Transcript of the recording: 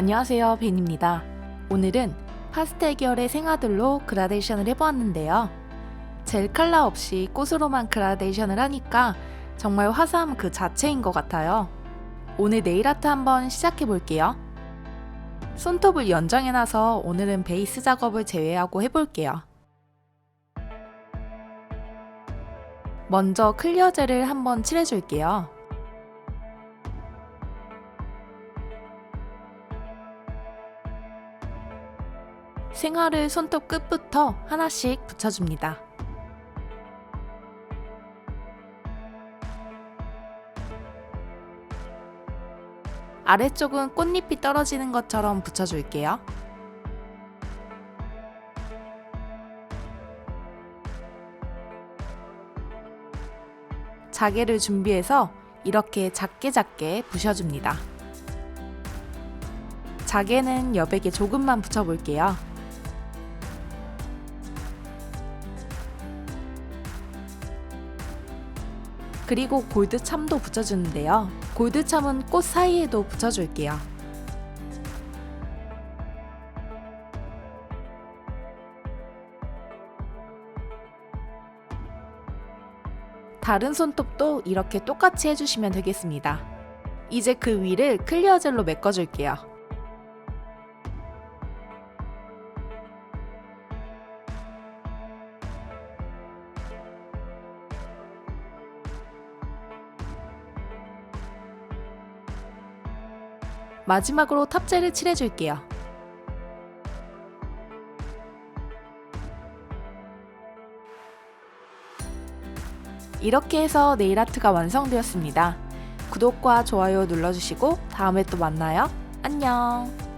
안녕하세요 벤입니다. 오늘은 파스텔 계열의 생화들로 그라데이션을 해보았는데요. 젤 컬러 없이 꽃으로만 그라데이션을 하니까 정말 화사함 그 자체인 것 같아요. 오늘 네일 아트 한번 시작해 볼게요. 손톱을 연장해놔서 오늘은 베이스 작업을 제외하고 해볼게요. 먼저 클리어 젤을 한번 칠해줄게요. 생화를 손톱 끝부터 하나씩 붙여줍니다. 아래쪽은 꽃잎이 떨어지는 것처럼 붙여줄게요. 자개를 준비해서 이렇게 작게 작게 부셔줍니다. 자개는 여백에 조금만 붙여볼게요. 그리고 골드참도 붙여주는데요. 골드참은 꽃 사이에도 붙여줄게요. 다른 손톱도 이렇게 똑같이 해주시면 되겠습니다. 이제 그 위를 클리어 젤로 메꿔줄게요. 마지막으로 탑재를 칠해줄게요. 이렇게 해서 네일 아트가 완성되었습니다. 구독과 좋아요 눌러주시고 다음에 또 만나요. 안녕.